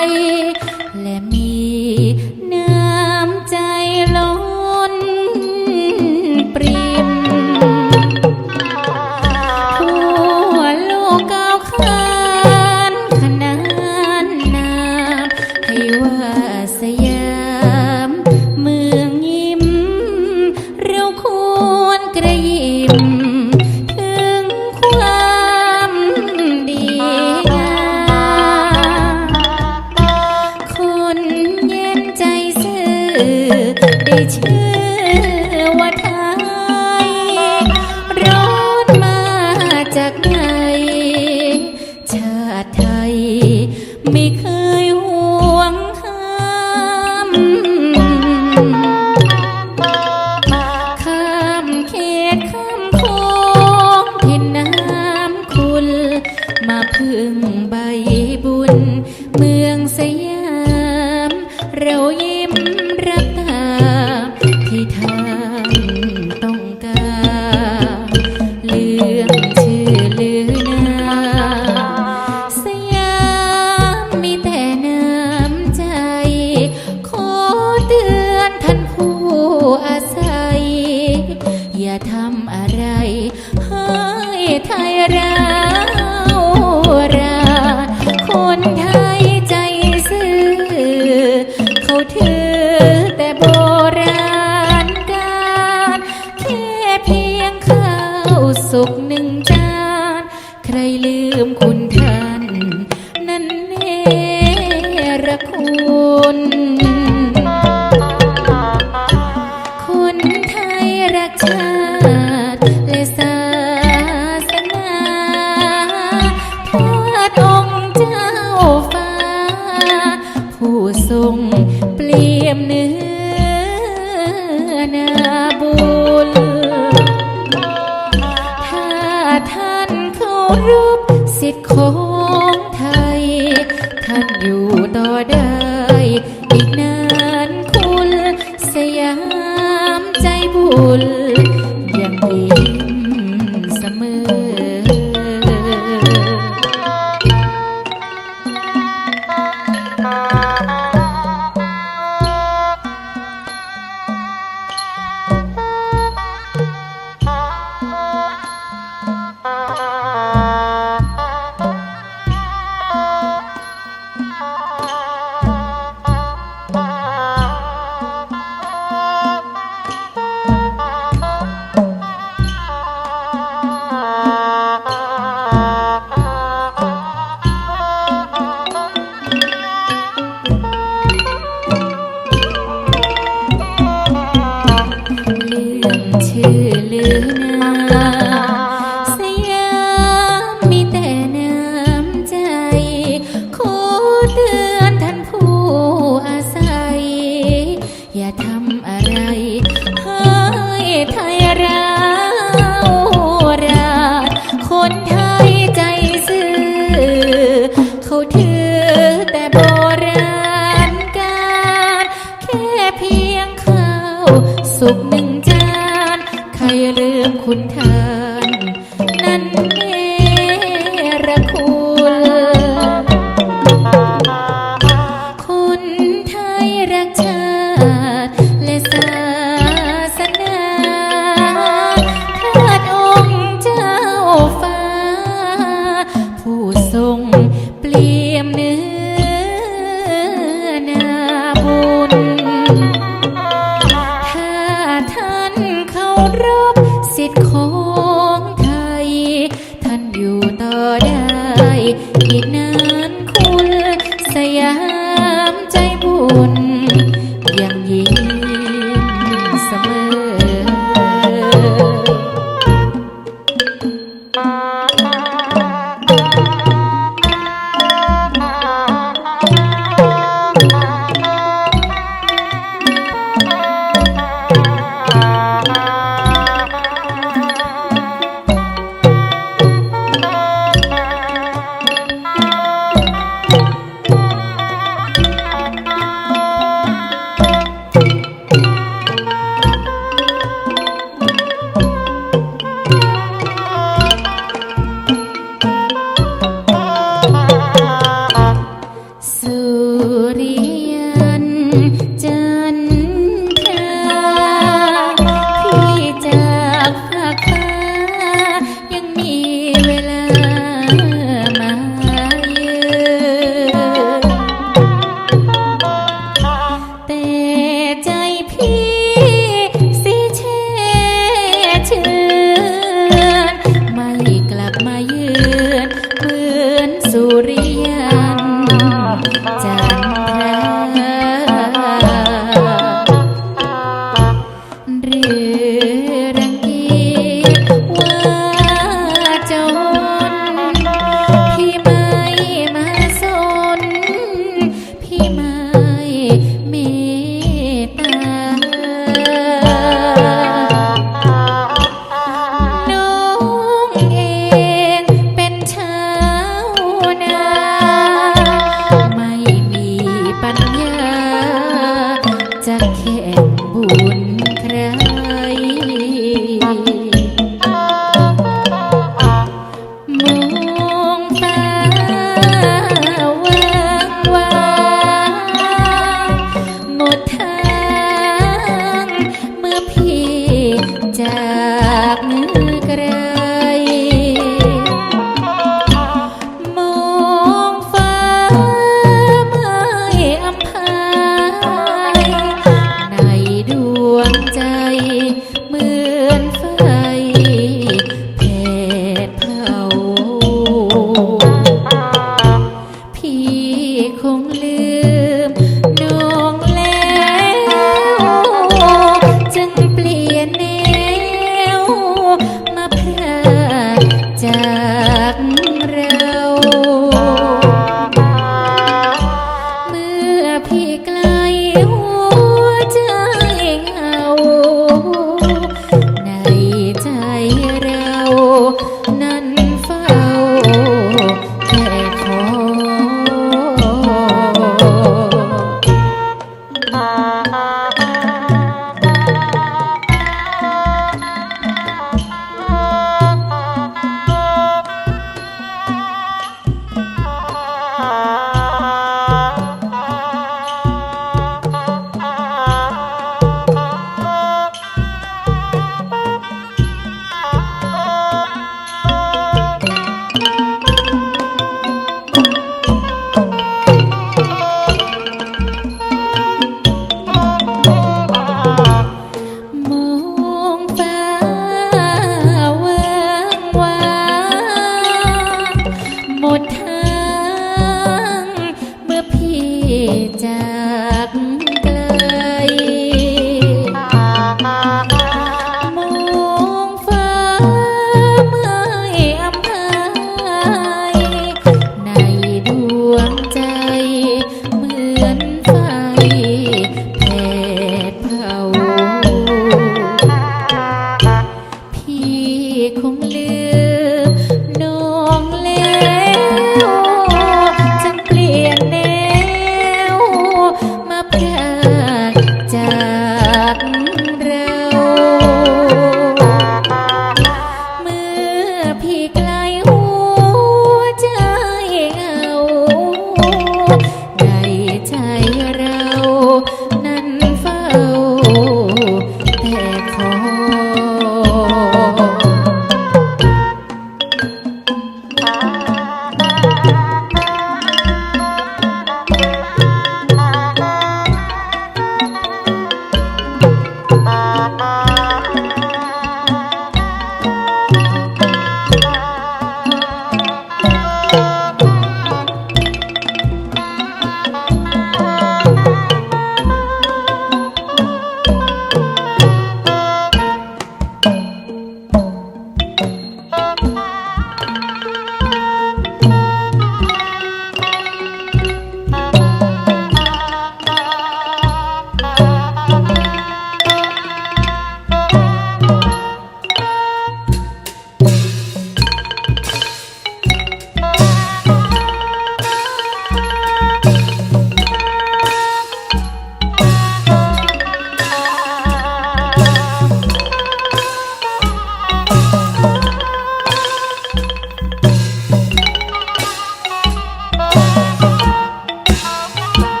aí. พึ่งใบบุญ เมืองสยาม เรายิ้มรับตามที่ทานต้องการเรื่องชื่อลือนาสยามมีแต่น้ำใจ ขอเตือนท่านผู้อาศัย อย่าทำอะไรให้ไทยเรา ยรักชาติและศาสนาทอดองค์เจ้าฟ้า ผู้ทรงเปลี่ยมเนื้อนาบุญถ้าท่านเคารพสิทธิ์ของไทย ท่านอยู่ต่อได้ อีกนานคุณสยาม ใจบุญ história.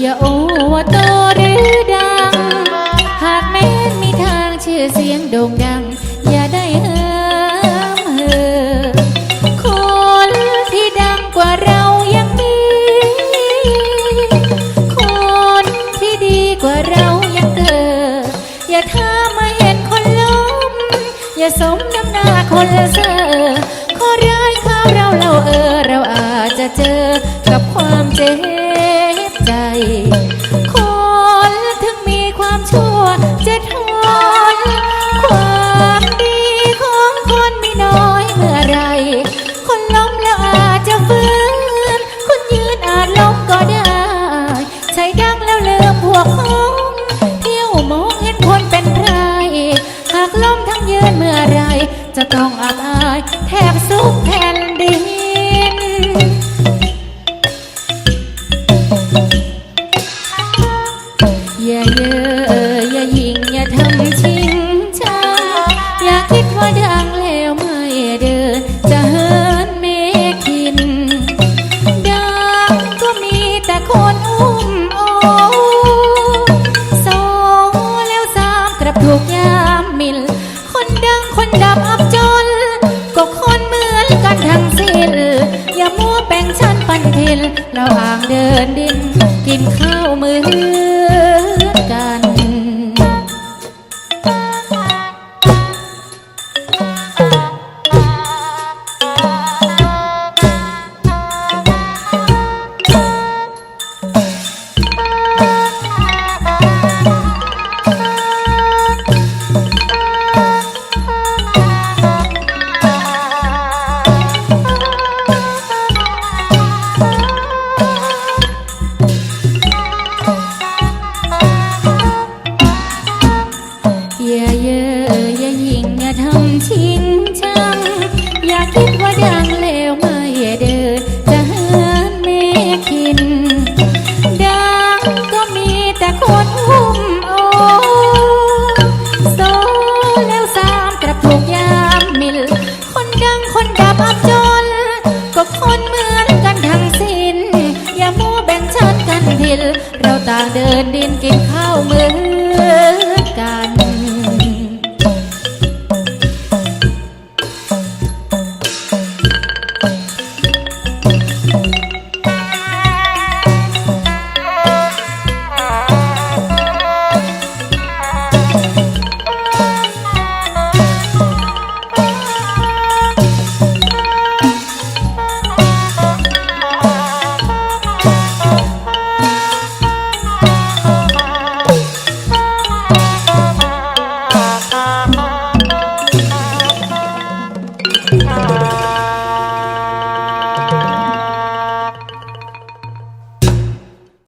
อย่าโอว่าโตหรือดัง หากแม้นมีทางชื่อเสียงโด่งดัง อย่าได้เอิมเหิมคนที่ดังกว่าเรายังมี คนที่ดีกว่าเรายังเกิด อย่าท้ามาเห็นคนล้ม อย่าสมน้ำหน้าคนละเสอขอร้ายข้าวเราเราเออ เราอาจจะเจอกับความเจ็บ คนถึงมีความชั่วจะทนความดีของคนม่น้อยเมื่อไร คนล้มแล้วอาจจะฟื้น คนยืนอาจล้มก็ได้ ใช้ดักแล้วลืมพวกมเที่ยวมองเห็นคนเป็นไร หากล้มทั้งยืนเมื่อไรจะต้อง น อย่ามัวแบ่งชั้นกันทิล เราต่างเดินดินกินข้าวมือ